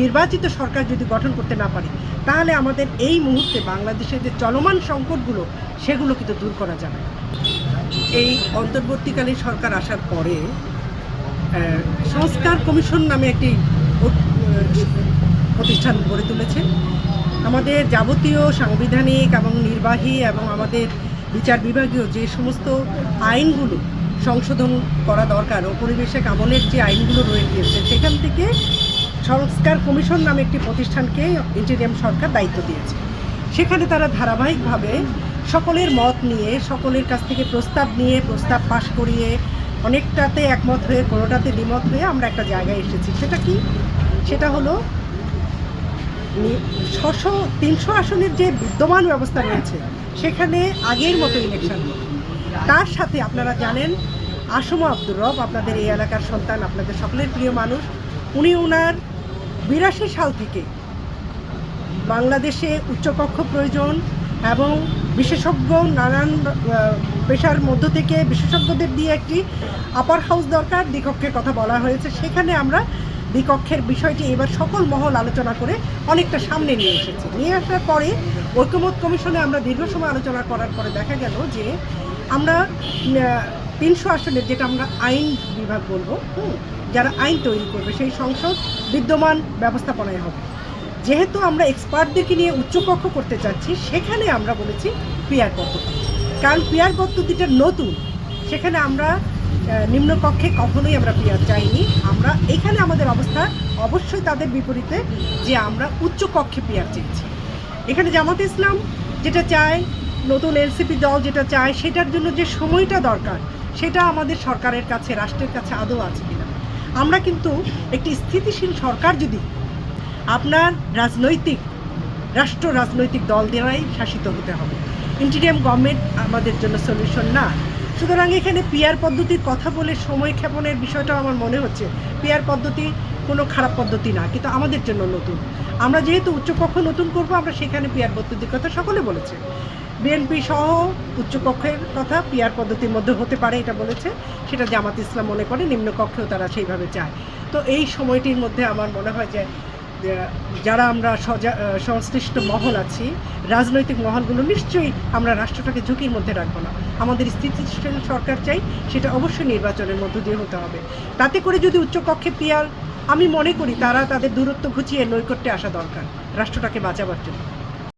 নির্বাচিত সরকার যদি গঠন করতে না পারে, তাহলে আমাদের এই মুহূর্তে বাংলাদেশের যে চলমান সংকটগুলো, সেগুলো কিন্তু দূর করা যাবে এই অন্তর্বর্তীকালীন সরকার আসার পরে সংস্কার কমিশন নামে একটি প্রতিষ্ঠান গড়ে তুলেছে। আমাদের যাবতীয় সাংবিধানিক এবং নির্বাহী এবং আমাদের বিচার বিভাগীয় যে সমস্ত আইনগুলো সংশোধন করা দরকার, ও পরিবেশে আমলের যে আইনগুলো রয়ে গিয়েছে, সেখান থেকে সংস্কার কমিশন নামে একটি প্রতিষ্ঠানকে ইন্টেরিয়াম সরকার দায়িত্ব দিয়েছে। সেখানে তারা ধারাবাহিকভাবে সকলের মত নিয়ে, সকলের কাছ থেকে প্রস্তাব নিয়ে, প্রস্তাব পাশ করিয়ে, অনেকটাতে একমত হয়ে, কোনোটাতে দ্বিমত হয়ে আমরা একটা জায়গায় এসেছি। সেটা কি? সেটা হলো ছশো, তিনশো আসনের যে বিদ্যমান ব্যবস্থা রয়েছে, সেখানে আগের মতো ইলেকশন তার সাথে আপনারা জানেন, আসম আব্দুর রব, আপনাদের এই এলাকার সন্তান, আপনাদের সকলের প্রিয় মানুষ, উনি ওনার বিরাশি সাল থেকে বাংলাদেশে উচ্চকক্ষ প্রয়োজন এবং বিশেষজ্ঞ নানান পেশার মধ্য থেকে বিশেষজ্ঞদের দিয়ে একটি আপার হাউস দরকার, দ্বিকক্ষের কথা বলা হয়েছে। সেখানে আমরা দ্বিকক্ষের বিষয়টি এবার সকল মহল আলোচনা করে অনেকটা সামনে নিয়ে এসেছি। নিয়ে আসার পরে ঐক্যমত কমিশনে আমরা দীর্ঘ সময় আলোচনা করার পরে দেখা গেল যে আমরা তিনশো আসনের যেটা আমরা আইন বিভাগ বলব যারা আইন তৈরি করবে, সেই সংসদ বিদ্যমান ব্যবস্থাপনায় হবে। যেহেতু আমরা এক্সপার্টদেরকে নিয়ে উচ্চকক্ষ করতে চাচ্ছি, সেখানে আমরা বলেছি পিয়ার পদ্ধতি। কারণ পিয়ার পদ্ধতিটা নতুন। সেখানে আমরা নিম্নকক্ষে কখনোই আমরা পিয়ার চাইনি। আমরা এখানে আমাদের অবস্থা অবশ্যই তাদের বিপরীতে যে আমরা উচ্চকক্ষে পিয়ার চেয়েছি এখানে জামাত ইসলাম যেটা চায়, নতুন এলসিপি দল যেটা চায়, সেটার জন্য যে সময়টা দরকার সেটা আমাদের সরকারের কাছে, রাষ্ট্রের কাছে আদৌ আছে কিনা। আমরা কিন্তু একটি স্থিতিশীল সরকার যদি আপনার রাজনৈতিক, রাষ্ট্র রাজনৈতিক দল দ্বারাই শাসিত হতে হবে। ইন্টিরিয়াম গভর্নমেন্ট আমাদের জন্য সলিউশন না। সুতরাং এখানে পিয়ার পদ্ধতির কথা বলে সময় ক্ষেপণের বিষয়টাও আমার মনে হচ্ছে। পিয়ার পদ্ধতি কোনো খারাপ পদ্ধতি না, কিন্তু আমাদের জন্য নতুন। আমরা যেহেতু উচ্চকক্ষ নতুন করব, আমরা সেখানে পিয়ার পদ্ধতির কথা সকলে বলেছে। বিএনপি সহ উচ্চকক্ষের কথা পিয়ার পদ্ধতির মধ্যে হতে পারে এটা বলেছে। সেটা জামাত ইসলাম মনে করে নিম্নকক্ষেও তারা সেইভাবে চায়। তো এই সময়টির মধ্যে আমার মনে হয় যে যারা আমরা সংশ্লিষ্ট মহল আছি, রাজনৈতিক মহলগুলো নিশ্চয়ই আমরা রাষ্ট্রটাকে ঝুঁকির মধ্যে রাখব না। আমাদের স্থিতিশীল সরকার চাই, সেটা অবশ্যই নির্বাচনের মধ্য দিয়ে হতে হবে। তাতে করে যদি উচ্চকক্ষে পিয়ার আমি মনে করি তারা তাদের দূরত্ব ঘুচিয়ে নৈকট্যে আসা দরকার, রাষ্ট্রটাকে বাঁচাবার জন্য।